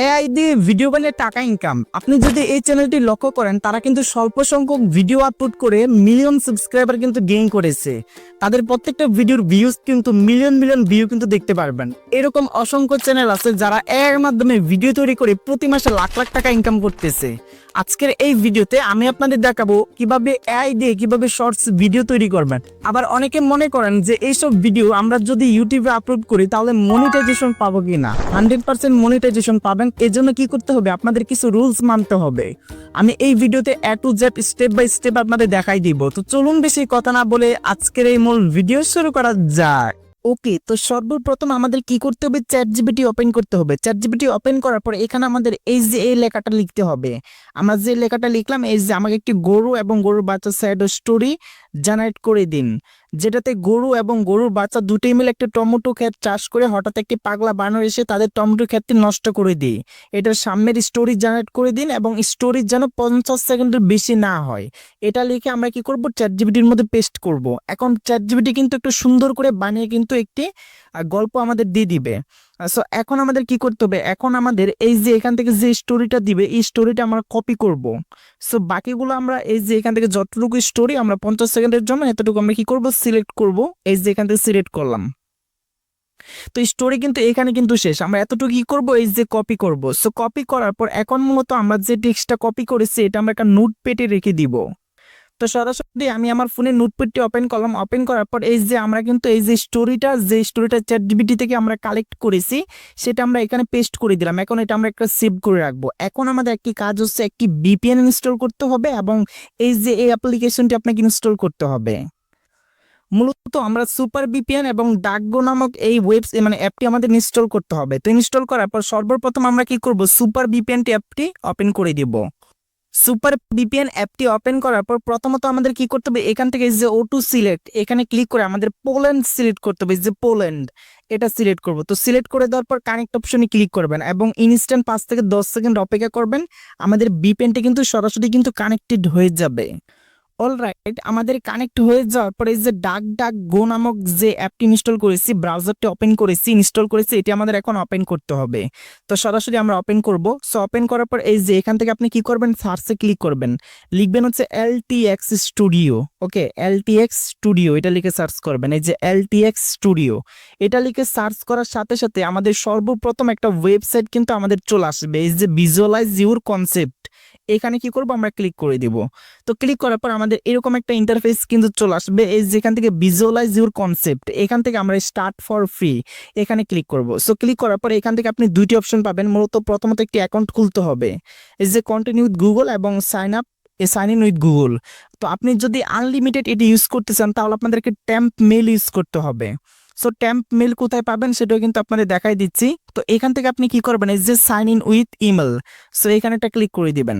é AI দিয়ে video বানিয়ে টাকা ইনকাম আপনি যদি এই চ্যানেলটি লক্ষ্য করেন, তারা কিন্তু স্বল্প সংখ্যক ভিডিও আপলোড করে মিলিয়ন সাবস্ক্রাইবার কিন্তু গেইন করেছে। তাদের প্রত্যেকটা ভিডিওর ভিউজ কিন্তু মিলিয়ন মিলিয়ন ভিউ কিন্তু দেখতে পারবেন। এরকম অসংখ্য চ্যানেল আছে যারা এর মাধ্যমে ভিডিও তৈরি করে প্রতি মাসে লাখ লাখ টাকা ইনকাম করতেছে। আজকের এই ভিডিওতে আমি আপনাদের দেখাবো কীভাবে এআই দিয়ে কীভাবে শর্টস ভিডিও তৈরি করবেন। আবার অনেকে মনে করেন যে এইসব ভিডিও আমরা যদি ইউটিউবে আপলোড করি, তাহলে মনিটাইজেশন পাবো কিনা? হান্ড্রেড পার্সেন্ট মনিটাইজেশন পাবেন। এর জন্য কি করতে হবে? আপনাদের কিছু রুলস মানতে হবে। আমি এই ভিডিওতে A to Z step by step আপনাদের দেখাই দিব। তো চলুন বেশি কথা না বলে আজকের এই মূল ভিডিও শুরু করা যাক। ওকে তো সর্বপ্রথম আমাদের কি করতে হবে? চ্যাট জিবিটি ওপেন করতে হবে। চ্যাট জিবিটি ওপেন করার পর এখানে আমাদের এই যে এই লেখাটা লিখতে হবে। আমরা যে লেখাটা লিখলাম, এই যে আমাকে একটি গরু এবং গরুর বাচ্চা স্যাড স্টোরি জেনারেট করে দিন। যেটাতে গরু এবং গরুর বাচ্চা দুটোই মিলে একটা টমেটো ক্ষেত চাষ করে হঠাৎ একটি পাগলা বানর এসে তাদের টমেটো ক্ষেতটি নষ্ট করে দিই এটার সামনের স্টোরি জেনারেট করে দিন এবং স্টোরি যেন পঞ্চাশ সেকেন্ডের বেশি না হয়। এটা লিখে আমরা কি করব? চ্যাট জিবিটির মধ্যে পেস্ট করব। এখন চ্যাট জিবিটি কিন্তু একটু সুন্দর করে বানিয়ে কিন্তু একটি গল্প আমাদের দিয়ে দিবে। সো এখন আমাদের কি করতে হবে? এখন আমাদের এই যে এখান থেকে যে স্টোরিটা দিবে, এই স্টোরিটা আমরা কপি করব। সো বাকিগুলো আমরা এই যে এখান থেকে যতটুকু স্টোরি আমরা পঞ্চাশ সেকেন্ডের জন্য এতটুকু আমরা কি করব? সিলেক্ট করব। এই যে এখান থেকে সিলেক্ট করলাম। তো স্টোরি কিন্তু এখানে কিন্তু শেষ। আমরা এতটুকু কি করব? এই যে কপি করব। সো কপি করার পর এখন মূলত আমরা যে টেক্সটটা কপি করেছি, এটা আমরা একটা নোট পেটে রেখে দিব। তো সরাসরি আমি আমার ফোনে নোটপ্যাডটি ওপেন করলাম। ওপেন করার পর এই যে আমরা কিন্তু এই যে স্টোরিটা যে স্টোরিটা চ্যাট জিবিটি থেকে আমরা কালেক্ট করেছি, সেটা আমরা এখানে পেস্ট করে দিলাম। এখন এটা আমরা একটা সেভ করে রাখব। এখন আমাদের একটি কাজ হচ্ছে একটি বিপিএন ইনস্টল করতে হবে এবং এই যে এই অ্যাপ্লিকেশনটি আপনাকে ইনস্টল করতে হবে। মূলত আমরা সুপার বিপিএন এবং ডাকগো নামক এই ওয়েব মানে অ্যাপটি আমাদের ইনস্টল করতে হবে। তো ইনস্টল করার পর সর্বপ্রথম আমরা কি করব? সুপার বিপিএনটি অ্যাপটি ওপেন করে দিব। সুপার বিপিএন অ্যাপটি ওপেন করার পর প্রথমত আমাদের কি করতে হবে? এখান থেকে যে ও টু সিলেক্ট এখানে ক্লিক করে আমাদের পোল্যান্ড সিলেক্ট করতে হবে, যে পোল্যান্ড এটা সিলেক্ট করব। তো সিলেক্ট করে দেওয়ার পর কানেক্ট অপশনে ক্লিক করবেন এবং ইনস্ট্যান্ট পাঁচ থেকে দশ সেকেন্ড অপেক্ষা করবেন। আমাদের বিপিএনটি কিন্তু সরাসরি কিন্তু কানেক্টেড হয়ে যাবে। অলরাইট আমাদের কানেক্ট হয়ে যাওয়ার পরে যে ডাক ডাক গো নামক যে অ্যাপটি ইনস্টল করেছি ব্রাউজারটি ওপেন করেছি ইনস্টল করেছি, এটি আমাদের এখন ওপেন করতে হবে। তো সরাসরি আমরা ওপেন করব। সো ওপেন করার পর এই যে এখান থেকে আপনি কি করবেন? সার্চে ক্লিক করবেন। লিখবেন হচ্ছে L T X studio okay L T X studio এটা লিখে সার্চ করবেন। এই যে এল টি এক্স স্টুডিও এটা লিখে সার্চ করার সাথে সাথে আমাদের সর্বপ্রথম একটা ওয়েবসাইট কিন্তু আমাদের চলে আসবে। এই যে ভিজুয়ালাইজ ইউর কনসেপ্ট এখানে কি করব? আমরা ক্লিক করে দিব। তো ক্লিক করার পর আমাদের এরকম একটা ইন্টারফেস কিন্তু চলে আসবে। এই যেখান থেকে ভিজুয়ালাইজ ইউর কনসেপ্ট এখান থেকে আমরা স্টার্ট ফর ফ্রি এখানে ক্লিক করব। সো ক্লিক করার পর এখান থেকে আপনি দুইটি অপশন পাবেন। মূলত প্রথমত একটি অ্যাকাউন্ট খুলতে হবে। এই যে কন্টিনিউ উইথ গুগল এবং সাইন আপ এ সাইন ইন উইথ গুগল তো আপনি যদি আনলিমিটেড এটি ইউজ করতে চান, তাহলে আপনাদেরকে ট্যাম্প মেল ইউজ করতে হবে। সো ট্যাম্প মেল কোথায় পাবেন সেটাও কিন্তু আপনাদের দেখাই দিচ্ছি। তো এখান থেকে আপনি কি করবেন? যে sign in with email so এখানে একটা ক্লিক করে দিবেন।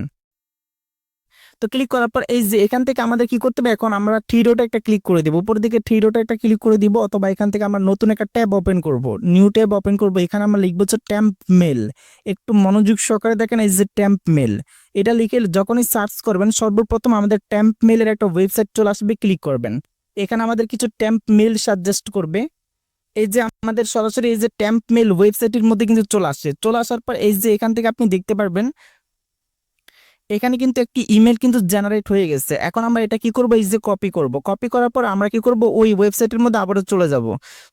তো ক্লিক করার পর এই যে এখান থেকে আমাদের কি করতে হবে? এখন আমরা থ্রি ডোটা একটা ক্লিক করে দেবো। উপর দিকে থ্রি ডোটা একটা ক্লিক করে দিব অথবা এখান থেকে আমরা নতুন একটা ট্যাব ওপেন করব। নিউ ট্যাব ওপেন করব। এখানে আমরা লিখব হচ্ছে ট্যাম্প মেল একটু মনোযোগ সহকারে দেখেন এই যে ট্যাম্প মেল এটা লিখে যখনই সার্চ করবেন, সর্বপ্রথম আমাদের ট্যাম্প মেলের একটা ওয়েবসাইট চলে আসবে ক্লিক করবেন। এখানে আমাদের কিছু ট্যাম্প মেল সাজেস্ট করবে। এই যে আমাদের সরাসরি এই যে ট্যাম্প মেল ওয়েবসাইটের মধ্যে কিন্তু চলে আসছে চলে আসার পর এই যে এখান থেকে আপনি দেখতে পারবেন এখানে কিন্তু একটি ইমেল কিন্তু জেনারেট হয়ে গেছে। এখন আমরা এটা কি করব? এই যে কপি করব। কপি করার পর আমরা কি করব? ওই ওয়েবসাইটের মধ্যে আবারও চলে যাব।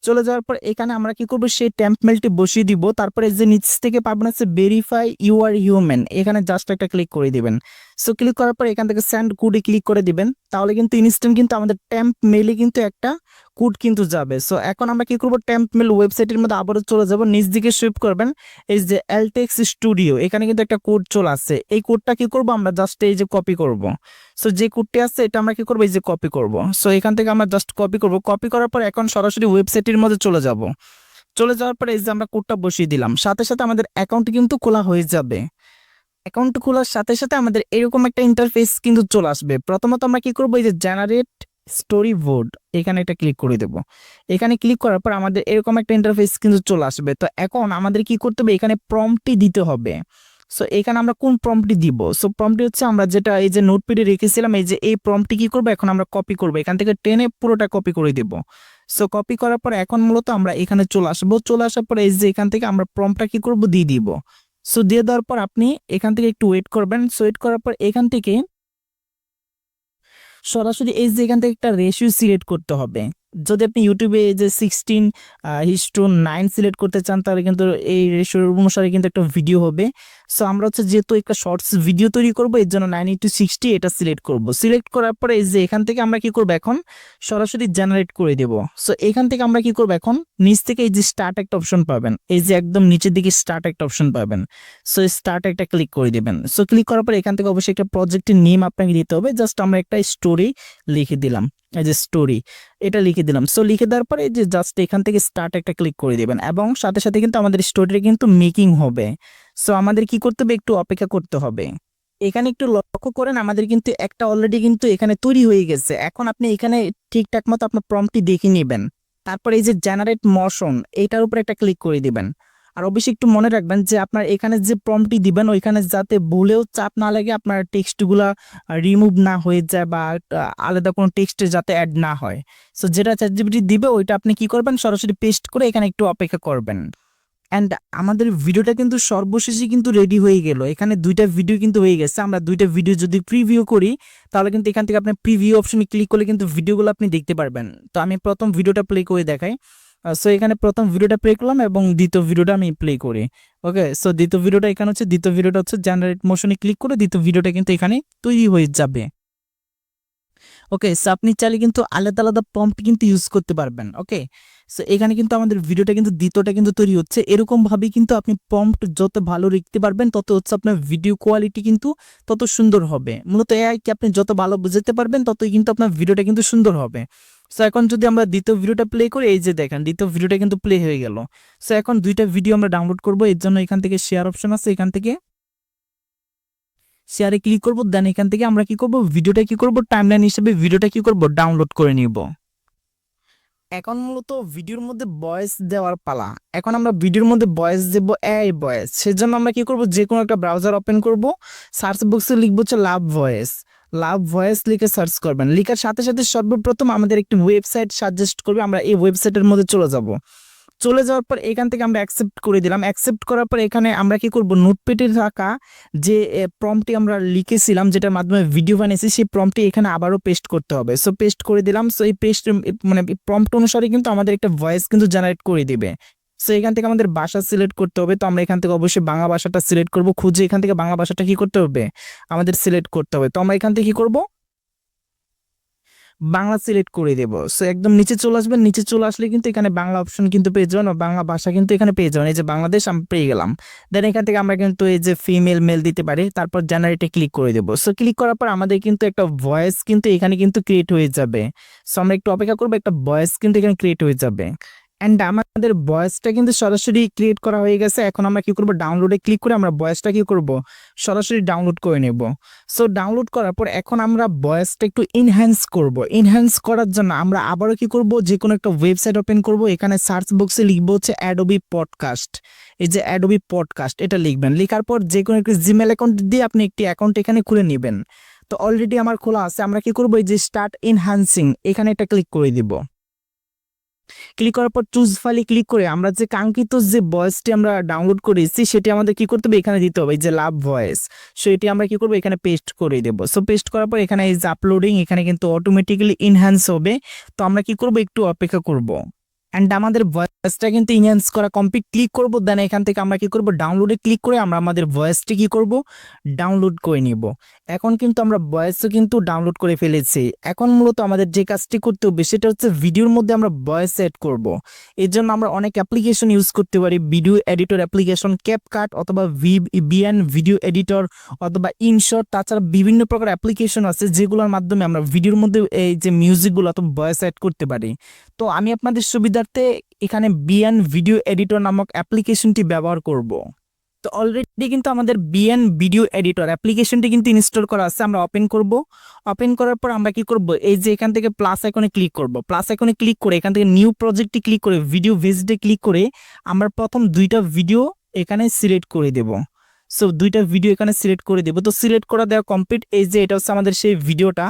চলে যাওয়ার পর এখানে আমরা কি করব? সেই ট্যাম্প মেলটি বসিয়ে দিব। তারপরে যে নিচ থেকে পাবেন হচ্ছে ভেরিফাই ইউ আর হিউম্যান এখানে জাস্ট একটা ক্লিক করে দিবেন। সো ক্লিক করার পর এখান থেকে স্যান্ড কোডে ক্লিক করে দিবেন। তাহলে কিন্তু ইনস্ট্যান্ট কিন্তু আমাদের ট্যাম্প মেলে কিন্তু একটা কোড কিন্তু যাবে। সো এখন আমরা কি করব? ট্যাম্প মেল ওয়েবসাইটের মধ্যে আবারও চলে যাব। নিচ দিকে সুইপ করবেন। এই যে এলটেক্স স্টুডিও এখানে কিন্তু একটা কোড চলে আসছে। এই কোডটা কি করব? আমরা জাস্ট এই যে কপি করব। সো যে কোডটি আছে এটা আমরা কি করব? এই যে কপি করব। সো এখান থেকে আমরা জাস্ট কপি করব। কপি করার পর এখন সরাসরি ওয়েবসাইটের মধ্যে চলে যাব। চলে যাওয়ার পরে এই যে আমরা কোডটা বসিয়ে দিলাম। সাথে সাথে আমাদের অ্যাকাউন্ট কিন্তু খোলা হয়ে যাবে। অ্যাকাউন্ট খোলার সাথে সাথে আমাদের এরকম একটা ইন্টারফেস কিন্তু চলে আসবে। প্রথমত আমরা কি করব? এই যে জেনারেট স্টোরি বোর্ড এখানে একটা ক্লিক করে দেব। এখানে ক্লিক করার পর আমাদের এরকম একটা ইন্টারফেস কিন্তু চলে আসবে। তো এখন আমাদের কি করতে হবে? এখানে প্রম্পটি দিতে হবে। সো এখানে আমরা কোন প্রম্পটি দিব? সো প্রম্পটি হচ্ছে আমরা যেটা এই যে নোটপ্যাডে রেখেছিলাম, এই যে এই প্রম্পটি কি করব? এখন আমরা কপি করব। এখান থেকে টেনে পুরোটা কপি করে দেব। সো কপি করার পর এখন মূলত আমরা এখানে চলে আসব। চলে আসার পর এই যে এখান থেকে আমরা প্রম্পটটা কি করব? দিয়ে দিব। সো দিয়ে দেওয়ার পর আপনি এখান থেকে একটু ওয়েট করবেন। সো ওয়েট করার পর এখান থেকে সরাসরি এই যে এখান থেকে একটা রেশিও সিলেক্ট করতে হবে। যদি আপনি ইউটিউবে যে সিক্সটিন হিস্টু নাইন সিলেক্ট করতে চান, তাহলে কিন্তু এই রেশিওর অনুসারে কিন্তু একটা ভিডিও হবে। সো আমরা হচ্ছে যেহেতু একটা শর্টস ভিডিও তৈরি করব, এর জন্য নাইন ইন্টু সিক্সটি এটা সিলেক্ট করব। সিলেক্ট করার পরে এই যে এখান থেকে আমরা কি করব এখন? সরাসরি জেনারেট করে দেব। সো এখান থেকে আমরা কি করব এখন? নিচ থেকে এই যে স্টার্ট একটা অপশন পাবেন। এই যে একদম নিচের দিকে স্টার্ট একটা অপশন পাবেন। সো স্টার্ট একটা ক্লিক করে দেবেন। সো ক্লিক করার পর এখান থেকে অবশ্যই একটা প্রজেক্টের নেম আপনাকে দিতে হবে। জাস্ট আমরা একটা স্টোরি লিখে দিলাম। যে স্টোরি এটা লিখে দিলাম। সো লিখে দেওয়ার পরে যে জাস্ট এখান থেকে স্টার্ট একটা ক্লিক করে দিবেন এবং সাথে সাথে কিন্তু আমাদের স্টোরিটা কিন্তু মেকিং হবে। সো আমাদের কি করতে হবে? একটু অপেক্ষা করতে হবে। এখানে একটু লক্ষ্য করেন, আমাদের কিন্তু একটা অলরেডি কিন্তু এখানে তৈরি হয়ে গেছে। এখন আপনি এখানে ঠিকঠাক মতো আপনার প্রম্পটি দেখে নেবেন। তারপরে এই যে জেনারেট মোশন এটার উপর একটা ক্লিক করে দিবেন। আর অবশ্যই একটু মনে রাখবেন যে আপনার এখানে যে প্রম্পটি দিবেন, ওইখানে যাতে ভুলেও চাপ না লাগে আপনার টেক্সটগুলা রিমুভ না হয়ে যায় বা আলাদা কোনো টেক্সটে যাতে অ্যাড না হয়। সো যেটা চ্যাটজিপিটি দিবে, ওইটা আপনি কি করবেন? সরাসরি পেস্ট করে এখানে একটু অপেক্ষা করবেন। অ্যান্ড আমাদের ভিডিওটা কিন্তু সর্বশেষে কিন্তু রেডি হয়ে গেল। এখানে দুইটা ভিডিও কিন্তু হয়ে গেছে। আমরা দুইটা ভিডিও যদি প্রিভিউ করি, তাহলে কিন্তু এখান থেকে আপনি প্রিভিউ অপশনে ক্লিক করলে কিন্তু ভিডিওগুলো আপনি দেখতে পারবেন। তো আমি প্রথম ভিডিওটা প্লে করে দেখাই। সো এখানে প্রথম ভিডিওটা প্লে করলাম এবং দ্বিতীয় ভিডিওটা আমি প্লে করি। ওকে সো দ্বিতীয় ভিডিওটা এখানে হচ্ছে, দ্বিতীয় ভিডিওটা হচ্ছে জেনারেট মোশনে ক্লিক করে দ্বিতীয় ভিডিওটা কিন্তু এখানে তৈরি হয়ে যাবে। ওকে সো আপনি চাইলে কিন্তু আলাদা আলাদা প্রম্পট কিন্তু ইউজ করতে পারবেন। ওকে সো এখানে কিন্তু আমাদের ভিডিওটা কিন্তু, দ্বিতীয়টা কিন্তু তৈরি হচ্ছে। এরকমভাবেই কিন্তু আপনি প্রম্পট যত ভালো লিখতে পারবেন, তত হচ্ছে আপনার ভিডিও কোয়ালিটি কিন্তু তত সুন্দর হবে। মূলত এআই কি আপনি যত ভালো বুঝতে পারবেন, ততই কিন্তু আপনার ভিডিওটা কিন্তু সুন্দর হবে। সো এখন যদি আমরা দ্বিতীয় ভিডিওটা প্লে করি, এই যে দেখেন, দ্বিতীয় ভিডিওটা কিন্তু প্লে হয়ে গেল। সো এখন দুইটা ভিডিও আমরা ডাউনলোড করব, এর জন্য এখান থেকে শেয়ার অপশন আছে, এখান থেকে শেয়ারে ক্লিক করব দেন এখান থেকে আমরা কি করব ভিডিওটা কি করব টাইমলাইন হিসেবে ভিডিওটা কি করব ডাউনলোড করে নিব। এখন মূলত ভিডিওর মধ্যে ভয়েস দেওয়ার পালা। এখন আমরা ভিডিওর মধ্যে ভয়েস দেবো এআই ভয়েস সেজন্য আমরা কি করব যে কোনো একটা ব্রাউজার ওপেন করব সার্চ বক্সে লিখব হচ্ছে লাভ ভয়েস লাভ ভয়েস লিখে সার্চ করবেন। লিখার সাথে সাথে সর্বপ্রথম আমাদের একটি ওয়েবসাইট সাজেস্ট করবে, আমরা এই ওয়েবসাইটের মধ্যে চলে যাব। চলে যাওয়ার পর এখান থেকে আমরা অ্যাকসেপ্ট করে দিলাম। অ্যাকসেপ্ট করার পর এখানে আমরা কি করব? নোটপ্যাডে থাকা যে প্রম্পটি আমরা লিখেছিলাম, যেটার মাধ্যমে ভিডিও বানিয়েছি, সেই প্রম্পটি এখানে আবারও পেস্ট করতে হবে। সো পেস্ট করে দিলাম। সো এই পেস্ট মানে প্রম্পট অনুসারে কিন্তু আমাদের একটা ভয়েস কিন্তু জেনারেট করে দিবে। সো এখান থেকে আমাদের ভাষা সিলেক্ট করতে হবে। তো আমরা এখান থেকে অবশ্যই বাংলা ভাষাটা সিলেক্ট করব। খুঁজে এখান থেকে বাংলা ভাষাটা কি করতে হবে? আমাদের সিলেক্ট করতে হবে। তো আমরা এখান থেকে কি করব? বাংলা সিলেক্ট করে দেব। সো একদম নিচে চলে আসবেন। নিচে চলে আসলে কিন্তু এখানে বাংলা অপশন কিন্তু পেয়ে যাবেন বাংলা ভাষা কিন্তু এখানে পেয়ে যাবেন। এই যে বাংলাদেশ, আমি পেয়ে গেলাম। দেন এখান থেকে আমরা কিন্তু এই যে ফিমেল মেল দিতে পারি। তারপর জেনারেটে ক্লিক করে দেবো। সো ক্লিক করার পর আমাদের কিন্তু একটা ভয়েস কিন্তু এখানে কিন্তু ক্রিয়েট হয়ে যাবে। সো আমরা একটু অপেক্ষা করব। একটা ভয়েস কিন্তু এখানে ক্রিয়েট হয়ে যাবে। অ্যান্ড আমাদের ভয়েসটা কিন্তু সরাসরি ক্রিয়েট করা হয়ে গেছে। এখন আমরা কি করব? ডাউনলোডে ক্লিক করে আমরা ভয়েসটা কি করব? সরাসরি ডাউনলোড করে নেব। সো ডাউনলোড করার পর এখন আমরা ভয়েসটা একটু ইনহ্যান্স করব। ইনহ্যান্স করার জন্য আমরা আবারও কি করব? যে কোনো একটা ওয়েবসাইট ওপেন করব। এখানে সার্চ বক্সে লিখব হচ্ছে অ্যাডোবি পডকাস্ট এই যে অ্যাডোবি পডকাস্ট এটা লিখবেন। লেখার পর যে কোনো একটি জিমেল অ্যাকাউন্ট দিয়ে আপনি একটি অ্যাকাউন্ট এখানে খুলে নেবেন। তো অলরেডি আমার খোলা আছে। আমরা কি করব? এই যে স্টার্ট ইনহ্যান্সিং এখানে একটা ক্লিক করে দিব। ক্লিক করার পর চুজ ফাইলে ক্লিক করে আমরা যে কাঙ্ক্ষিত যে ভয়েসটি আমরা ডাউনলোড করেছি সেটি আমাদের কি করতে হবে? এখানে দিতে হবে যে লাভ ভয়েস সো এটি আমরা কি করব? এখানে পেস্ট করে দেবো। সো পেস্ট করার পর এখানে এই যে আপলোডিং এখানে কিন্তু অটোমেটিক্যালি ইনহ্যান্স হবে। তো আমরা কি করব? একটু অপেক্ষা করব। অ্যান্ড আমাদের ভয়েসটা কিন্তু ইনহ্যান্স করা কমপ্লিট ক্লিক করব দেন এখান থেকে আমরা কি করব? ডাউনলোডে ক্লিক করে আমরা আমাদের ভয়েসটি কি করব? ডাউনলোড করে নিব। এখন কিন্তু আমরা ভয়েসও কিন্তু ডাউনলোড করে ফেলেছি। এখন মূলত আমাদের যে কাজটি করতে হবে সেটা হচ্ছে ভিডিওর মধ্যে আমরা ভয়েস এড করব। এর জন্য আমরা অনেক অ্যাপ্লিকেশন ইউজ করতে পারি। ভিডিও এডিটর অ্যাপ্লিকেশন ক্যাপকাট অথবা ভি বিএন ভিডিও এডিটর অথবা ইনশট তাছাড়া বিভিন্ন প্রকার অ্যাপ্লিকেশন আছে যেগুলোর মাধ্যমে আমরা ভিডিওর মধ্যে এই যে মিউজিকগুলো অথবা ভয়েস অ্যাড করতে পারি। তো আমি আপনাদের সুবিধার্থে এখানে বিএন ভিডিও এডিটর নামক অ্যাপ্লিকেশনটি ব্যবহার করব। তো অলরেডি কিন্তু আমাদের বিএন ভিডিও এডিটর অ্যাপ্লিকেশনটি কিন্তু ইনস্টল করা আছে, আমরা ওপেন করব। ওপেন করার পর আমরা কি করব? এই যে এখান থেকে প্লাস আইকনে ক্লিক করব। প্লাস আইকনে ক্লিক করে, এখান থেকে নিউ প্রজেক্টে ক্লিক করে ভিডিও ভিজিটে ক্লিক করে আমরা প্রথম দুইটা ভিডিও এখানে সিলেক্ট করে দেব। সো দুইটা ভিডিও এখানে সিলেক্ট করে দেবো। তো সিলেক্ট করা দেওয়া কমপ্লিট এই যে এটা হচ্ছে আমাদের সেই ভিডিওটা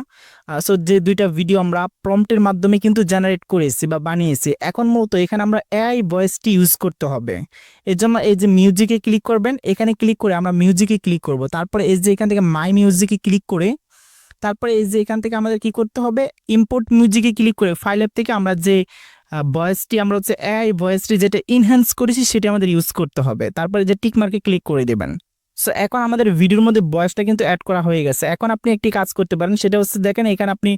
সো যে দুইটা ভিডিও আমরা প্রম্পটের মাধ্যমে কিন্তু জেনারেট করেছি বা বানিয়েছি। এখন মূলত এখানে আমরা এআই ভয়েসটি ইউজ করতে হবে। এর জন্য এই যে মিউজিকে ক্লিক করবেন, এখানে ক্লিক করে আমরা মিউজিকে ক্লিক করব। তারপরে এই যে এখান থেকে মাই মিউজিকে ক্লিক করে, তারপরে এই যে এখান থেকে আমাদের কি করতে হবে? ইম্পোর্ট মিউজিকে ক্লিক করে ফাইল অ্যাপ থেকে আমরা যে ভয়েসটি আমরা হচ্ছে এআই ভয়েসটি যেটা ইনহ্যান্স করেছি সেটা আমাদের ইউজ করতে হবে। তারপরে যে টিকমার্কে ক্লিক করে দেবেন। সো এখন আমাদের ভিডিওর মধ্যে বয়সটা কিন্তু অ্যাড করা হয়ে গেছে। এখন আপনি একটি কাজ করতে পারেন, সেটা হচ্ছে দেখেন, এখানে আপনি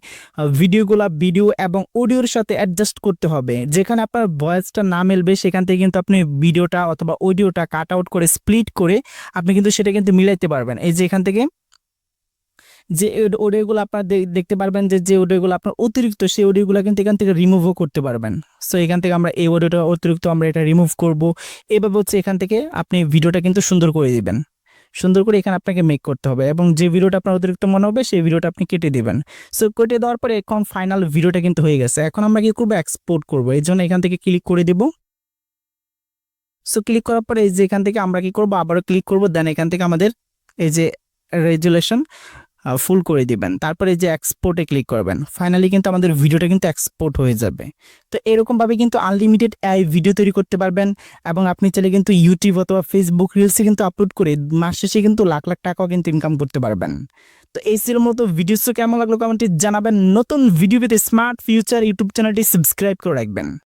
ভিডিওগুলো ভিডিও এবং অডিওর সাথে অ্যাডজাস্ট করতে হবে। যেখানে আপনার ভয়েসটা না মেলবে, সেখান থেকে কিন্তু আপনি ভিডিওটা অথবা অডিওটা কাট আউট করে স্প্লিট করে, আপনি কিন্তু সেটা কিন্তু মিলাইতে পারবেন। এই যে এখান থেকে, যে অডিওগুলো আপনার দেখতে পারবেন যে যে অডিওগুলো আপনার অতিরিক্ত, সেই অডিওগুলো কিন্তু এখান থেকে রিমুভও করতে পারবেন। সো এখান থেকে আমরা এই অডিওটা অতিরিক্ত আমরা এটা রিমুভ করব। এভাবে হচ্ছে এখান থেকে আপনি ভিডিওটা কিন্তু সুন্দর করে দিবেন। সুন্দর করে এখানে আপনাকে মেক করতে হবে এবং যে ভিডিওটা আপনার অতিরিক্ত মনে হবে, সেই ভিডিওটা আপনি কেটে দেবেন। সো কেটে দেওয়ার পরে এখন ফাইনাল ভিডিওটা কিন্তু হয়ে গেছে। এখন আমরা কি করব? এক্সপোর্ট করব। এই জন্য এখান থেকে ক্লিক করে দেবো। সো ক্লিক করার পরে এই যে এখান থেকে আমরা কি করব? আবারও ক্লিক করব। দেন এখান থেকে আমাদের এই যে রেজুলেশন ফুল করে দিবেন। তারপরে যে এক্সপোর্টে ক্লিক করবেন ফাইনালি কিন্তু আমাদের ভিডিওটা কিন্তু এক্সপোর্ট হয়ে যাবে। তো এরকমভাবে কিন্তু আনলিমিটেড এআই ভিডিও তৈরি করতে পারবেন এবং আপনি চাইলে কিন্তু ইউটিউব অথবা ফেসবুক রিলসে কিন্তু আপলোড করে মাস শেষে কিন্তু লাখ লাখ টাকাও কিন্তু ইনকাম করতে পারবেন। তো এই ছিল মতো ভিডিওস কেমন লাগল কমেন্টে জানাবেন। নতুন ভিডিও পেতে স্মার্ট ফিউচার ইউটিউব চ্যানেলটি সাবস্ক্রাইব করে রাখবেন।